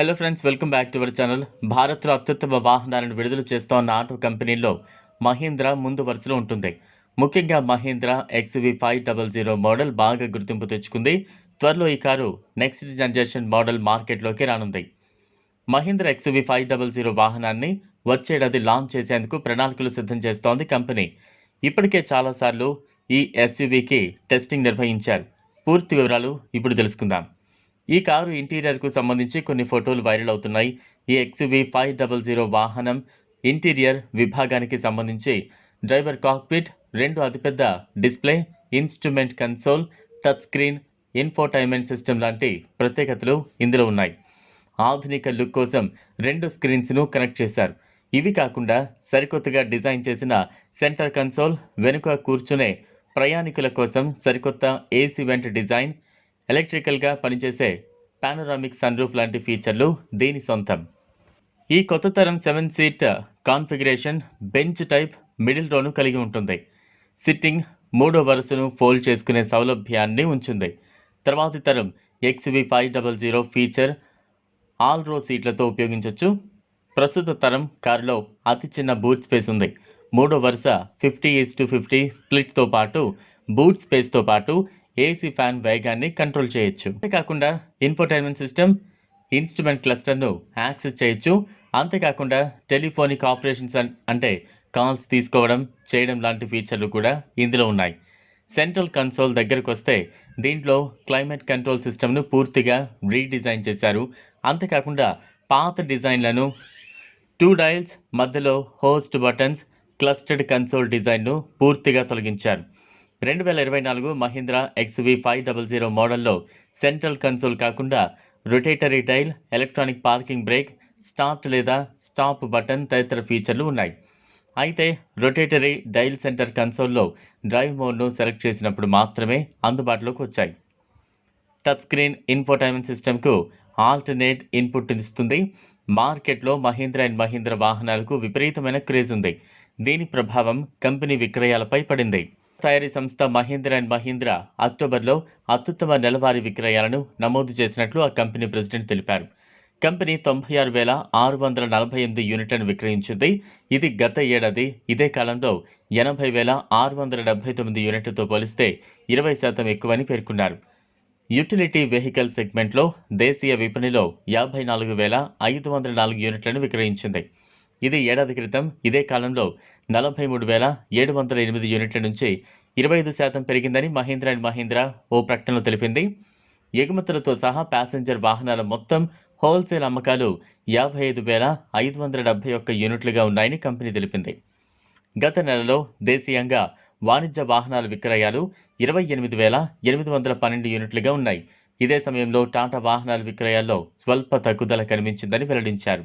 Hello friends welcome back to our channel భారత్లో అత్యుత్తమ వాహనాలను విడుదల చేస్తోన్న ఆటో కంపెనీల్లో మహీంద్రా ముందు వరుసలో ఉంటుంది. ముఖ్యంగా Mahindra XV five double zero model బాగా గుర్తింపు తెచ్చుకుంది. త్వరలో ఈ కారు నెక్స్ట్ జనరేషన్ మోడల్ మార్కెట్లోకి రానుంది. Mahindra XV five double zero వాహనాన్ని వచ్చేడాది లాంచ్ చేసేందుకు ప్రణాళికలు సిద్ధం చేస్తోంది కంపెనీ. ఇప్పటికే చాలాసార్లు ఈ ఎస్యూవీకి టెస్టింగ్ నిర్వహించారు. పూర్తి వివరాలు ఇప్పుడు తెలుసుకుందాం. ఈ కారు ఇంటీరియర్కు సంబంధించి కొన్ని ఫోటోలు వైరల్ అవుతున్నాయి. ఈ ఎక్స్యూవీ ఫైవ్ డబల్ జీరో వాహనం ఇంటీరియర్ విభాగానికి సంబంధించి డ్రైవర్ కాక్పిట్ రెండు అతిపెద్ద display instrument console touch screen infotainment system లాంటి ప్రత్యేకతలు ఇందులో ఉన్నాయి. ఆధునిక లుక్ కోసం రెండు స్క్రీన్స్ను కనెక్ట్ చేశారు. ఇవి కాకుండా సరికొత్తగా డిజైన్ చేసిన సెంటర్ కన్సోల్ వెనుక కూర్చునే ప్రయాణికుల కోసం సరికొత్త ఏసీ వెంట్ డిజైన్ ఎలక్ట్రికల్గా పనిచేసే పానోరామిక్ సన్రూఫ్ లాంటి ఫీచర్లు దీని సొంతం? ఈ కొత్త తరం seven seat configuration bench type middle రోను కలిగి ఉంటుంది. సిట్టింగ్ మూడో వరుసను ఫోల్డ్ చేసుకునే సౌలభ్యాన్ని ఉంచింది. తర్వాతి తరం XUV five double zero feature all row సీట్లతో ఉపయోగించవచ్చు ప్రస్తుత తరం కారులో అతి చిన్న బూట్ స్పేస్ ఉంది. మూడో వరుస ఫిఫ్టీ ఈస్ టు ఫిఫ్టీ స్ప్లిట్తో పాటు బూట్ స్పేస్తో పాటు ఏసీ ఫ్యాన్ వేగాన్ని కంట్రోల్ చేయొచ్చు. అంతేకాకుండా ఇన్ఫోటైన్మెంట్ సిస్టమ్ ఇన్స్ట్రుమెంట్ క్లస్టర్ను యాక్సెస్ చేయొచ్చు. అంతేకాకుండా టెలిఫోనిక్ ఆపరేషన్స్ అంటే కాల్స్ తీసుకోవడం చేయడం లాంటి ఫీచర్లు కూడా ఇందులో ఉన్నాయి. సెంట్రల్ కన్సోల్ దగ్గరకు వస్తే దీంట్లో క్లైమేట్ కంట్రోల్ సిస్టమ్ను పూర్తిగా రీడిజైన్ చేశారు. అంతేకాకుండా పాత డిజైన్లను టూ డైల్స్ మధ్యలో హోస్ట్ బటన్స్ క్లస్టర్డ్ కన్సోల్ డిజైన్ను పూర్తిగా తొలగించారు. రెండు వేల ఇరవై నాలుగు Mahindra XUV five double zero మోడల్లో సెంట్రల్ కన్సోల్ కాకుండా rotary dial electronic parking brake start లేదా స్టాప్ బటన్ తదితర ఫీచర్లు ఉన్నాయి. అయితే రొటేటరీ డైల్ సెంటర్ కన్సోల్లో డ్రైవ్ మోడ్ను సెలెక్ట్ చేసినప్పుడు మాత్రమే అందుబాటులోకి వచ్చాయి. టచ్ స్క్రీన్ ఇన్ఫోటైన్మెంట్ సిస్టమ్కు ఆల్టర్నేట్ ఇన్పుట్ ఇస్తుంది మార్కెట్లో మహీంద్రా అండ్ మహీంద్ర వాహనాలకు విపరీతమైన క్రేజ్ ఉంది. దీని ప్రభావం కంపెనీ విక్రయాలపై పడింది. తయారీ సంస్థ మహీంద్ర అండ్ మహీంద్రా అక్టోబర్లో అత్యుత్తమ నెలవారీ విక్రయాలను నమోదు చేసినట్లు ఆ కంపెనీ ప్రెసిడెంట్ తెలిపారు. కంపెనీ తొంభై ఆరు వేల ఆరు వందల నలభై ఎనిమిది యూనిట్లను విక్రయించింది. ఇది గత ఏడాది ఇదే కాలంలో ఎనభై వేల ఆరు వందల డెబ్బై తొమ్మిది యూనిట్లతో పోలిస్తే ఇరవై శాతం ఎక్కువని పేర్కొన్నారు. యుటిలిటీ వెహికల్ సెగ్మెంట్లో దేశీయ విపణిలో యాభై నాలుగు వేల ఐదు వందల నాలుగు యూనిట్లను విక్రయించింది. ఇది ఏడాది క్రితం ఇదే కాలంలో నలభై మూడు వేల ఏడు వందల ఎనిమిది యూనిట్ల నుంచి ఇరవై ఐదు శాతం పెరిగిందని మహీంద్ర అండ్ మహీంద్ర ఓ ప్రకటనలో తెలిపింది. ఎగుమతులతో సహా ప్యాసింజర్ వాహనాల మొత్తం హోల్సేల్ అమ్మకాలు యాభై ఐదు వేల ఐదు వందల డెబ్బై ఒక్క యూనిట్లుగా ఉన్నాయని కంపెనీ తెలిపింది. గత నెలలో దేశీయంగా వాణిజ్య వాహనాల విక్రయాలు ఇరవై ఎనిమిది వేల ఎనిమిది వందల పన్నెండు యూనిట్లుగా ఉన్నాయి. ఇదే సమయంలో టాటా వాహనాల విక్రయాల్లో స్వల్ప తగ్గుదల కనిపించిందని వెల్లడించారు.